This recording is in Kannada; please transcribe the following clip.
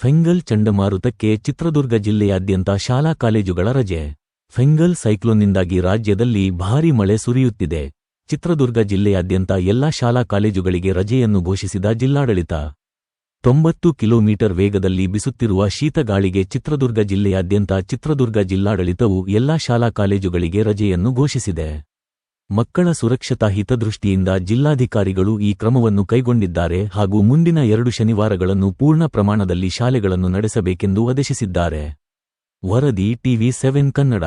ಫೆಂಗಲ್ ಚಂಡಮಾರುತಕ್ಕೆ ಚಿತ್ರದುರ್ಗ ಜಿಲ್ಲೆಯಾದ್ಯಂತ ಶಾಲಾ ಕಾಲೇಜುಗಳ ರಜೆ. ಫೆಂಗಲ್ ಸೈಕ್ಲೋನ್ನಿಂದಾಗಿ ರಾಜ್ಯದಲ್ಲಿ ಭಾರೀ ಮಳೆ ಸುರಿಯುತ್ತಿದೆ. ಚಿತ್ರದುರ್ಗ ಜಿಲ್ಲೆಯಾದ್ಯಂತ ಎಲ್ಲಾ ಶಾಲಾ ಕಾಲೇಜುಗಳಿಗೆ ರಜೆಯನ್ನು ಘೋಷಿಸಿದ ಜಿಲ್ಲಾಡಳಿತ. ತೊಂಬತ್ತು ಕಿಲೋಮೀಟರ್ ವೇಗದಲ್ಲಿ ಬಿಸುತ್ತಿರುವ ಶೀತಗಾಳಿಗೆ ಚಿತ್ರದುರ್ಗ ಜಿಲ್ಲೆಯಾದ್ಯಂತ ಚಿತ್ರದುರ್ಗ ಜಿಲ್ಲಾಡಳಿತವು ಎಲ್ಲಾ ಶಾಲಾ ಕಾಲೇಜುಗಳಿಗೆ ರಜೆಯನ್ನು ಘೋಷಿಸಿದೆ. ಮಕ್ಕಳ ಸುರಕ್ಷತಾ ಹಿತದೃಷ್ಟಿಯಿಂದ ಜಿಲ್ಲಾಧಿಕಾರಿಗಳು ಈ ಕ್ರಮವನ್ನು ಕೈಗೊಂಡಿದ್ದಾರೆ ಹಾಗೂ ಮುಂದಿನ ಎರಡು ಶನಿವಾರಗಳನ್ನು ಪೂರ್ಣ ಪ್ರಮಾಣದಲ್ಲಿ ಶಾಲೆಗಳನ್ನು ನಡೆಸಬೇಕೆಂದು ಆದೇಶಿಸಿದ್ದಾರೆ. ವರದಿ ಟಿವಿ ಸೆವೆನ್ ಕನ್ನಡ.